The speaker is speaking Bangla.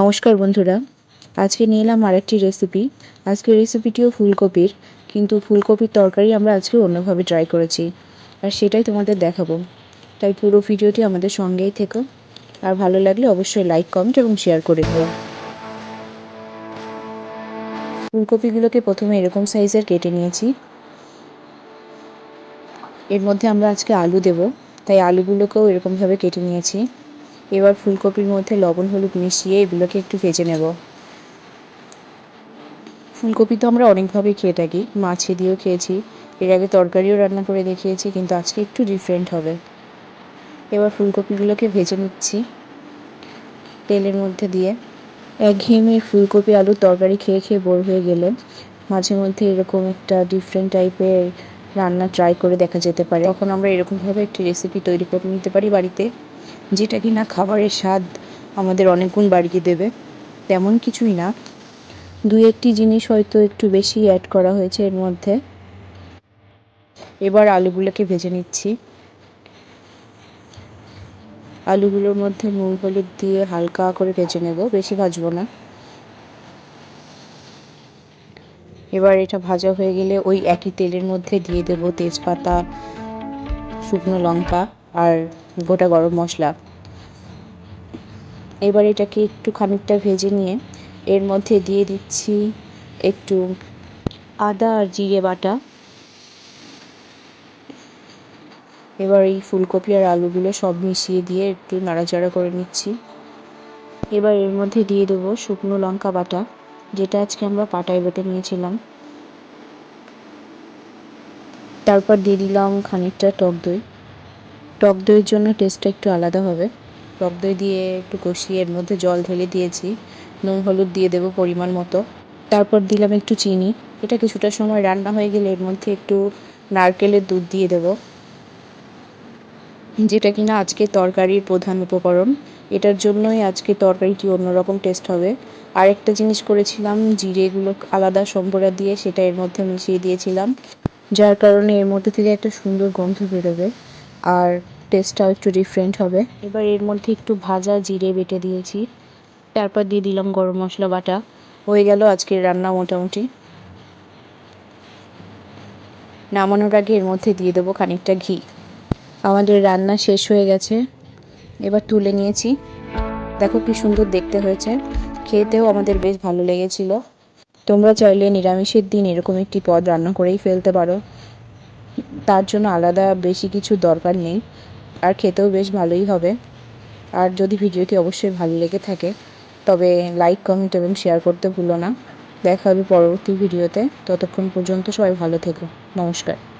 নমস্কার বন্ধুরা। আজকে নিয়ে এলাম আরেকটি রেসিপি আজকের রেসিপিটিও ফুলকপির, কিন্তু ফুলকপির তরকারি আমরা আজকে অন্যভাবে ট্রাই করেছি। আর সেটাই তোমাদের দেখাবো। তাই পুরো ভিডিওটি আমাদের সঙ্গেই থেকো। আর ভালো লাগলে অবশ্যই লাইক কমেন্ট এবং শেয়ার করে দিও। ফুলকপিগুলোকে প্রথমে এরকম সাইজের কেটে নিয়েছি। এর মধ্যে আমরা আজকে আলু দেব। তাই আলুগুলোকেও এরকমভাবে কেটে নিয়েছি। এবার ফুলকপির মধ্যে লবণ, হলুদ মিশিয়ে এগুলোকে একটু ভেজে নেব। ফুলকপি তো আমরা অনেকভাবেই খেয়ে থাকি, মাছে দিয়েও খেয়েছি। এর আগে তরকারিও রান্না করে দেখিয়েছি, কিন্তু আজকে একটু ডিফারেন্ট হবে। এবার ফুলকপিগুলোকে ভেজে নিচ্ছি তেলের মধ্যে দিয়ে। একঘেয়েমি ফুলকপি আলুর তরকারি খেয়ে খেয়ে বোর হয়ে গেলে মাঝে মধ্যে এরকম একটা ডিফারেন্ট টাইপের রান্না ট্রাই করে দেখা যেতে পারে। তখন আমরা এরকমভাবে একটি রেসিপি তৈরি করে নিতে পারি বাড়িতে। যেটা কি না খাবারের স্বাদ আমাদের অনেক গুণ বাড়িয়ে দেবে, তেমন কিছুই না। দু একটি জিনিস হয়তো একটু বেশি অ্যাড করা হয়েছে এর মধ্যে। এবার আলুগুলোকে ভেজে নিচ্ছি। আলুগুলোর মধ্যে নুন, হলুদ দিয়ে হালকা করে ভেজে নেব, বেশি ভাজবো না। এবার এটা ভাজা হয়ে গেলে ওই একই তেলের মধ্যে দিয়ে দেব তেজপাতা, শুকনো লঙ্কা আর গোটা গরম মশলা। এবার এটাকে একটু খানিকটা ভেজে নিয়ে এর মধ্যে দিয়ে দিচ্ছি একটু আদা আর জিরে বাটা। এবার এই ফুলকপি আর আলুগুলো সব মিশিয়ে দিয়ে একটু নাড়াচাড়া করে নিচ্ছি। এবার এর মধ্যে দিয়ে দেবো শুকনো লঙ্কা বাটা, যেটা আজকে আমরা পাটায় বেটে নিয়েছিলাম। তারপর দিয়ে দিলাম খানিকটা টক দই। টক দইয়ের জন্য টেস্টটা একটু আলাদা হবে। টক দই দিয়ে একটু কষিয়ে এর মধ্যে জল ঢেলে দিয়েছি। নুন, হলুদ দিয়ে দেবো পরিমাণ মতো। তারপর দিলাম একটু চিনি। এটা কিছুটা সময় রান্না হয়ে গেলে এর মধ্যে একটু নারকেলের দুধ দিয়ে দেবো। যেটা কিনা আজকে তরকারির প্রধান উপকরণ। এটার জন্যই আজকে তরকারিটি অন্যরকম টেস্ট হবে। আরেকটা জিনিস করেছিলাম, জিরেগুলো আলাদা সম্বরা দিয়ে সেটা এর মধ্যে মিশিয়ে দিয়েছিলাম। যার কারণে এর মধ্যে থেকে একটা সুন্দর গন্ধ বেরোবে। আর টেস্টটাও একটু ডিফারেন্ট হবে। এবার এর মধ্যে একটু ভাজা জিরে বেটে দিয়েছি। তারপর দিয়ে দিলাম গরম মশলা বাটা। হয়ে গেল আজকের রান্না মোটামুটি। নামানোর আগে এর মধ্যে দিয়ে দেবো খানিকটা ঘি। আমাদের রান্না শেষ হয়ে গেছে। এবার তুলে নিয়েছি। দেখো কি সুন্দর দেখতে হয়েছে। খেতেও আমাদের বেশ ভালো লেগেছিল। তোমরা চাইলে নিরামিষের দিন এরকম একটি পদ রান্না করেই ফেলতে পারো। তার জন্য আলাদা বেশি কিছু দরকার নেই। আর খেতেও বেশ ভালোই হবে। আর যদি ভিডিওটি অবশ্যই ভালো লেগে থাকে, তবে লাইক কমেন্ট এবং শেয়ার করতে ভুলো না। দেখা হবে পরবর্তী ভিডিওতে। ততক্ষণ পর্যন্ত সবাই ভালো থেকো। নমস্কার।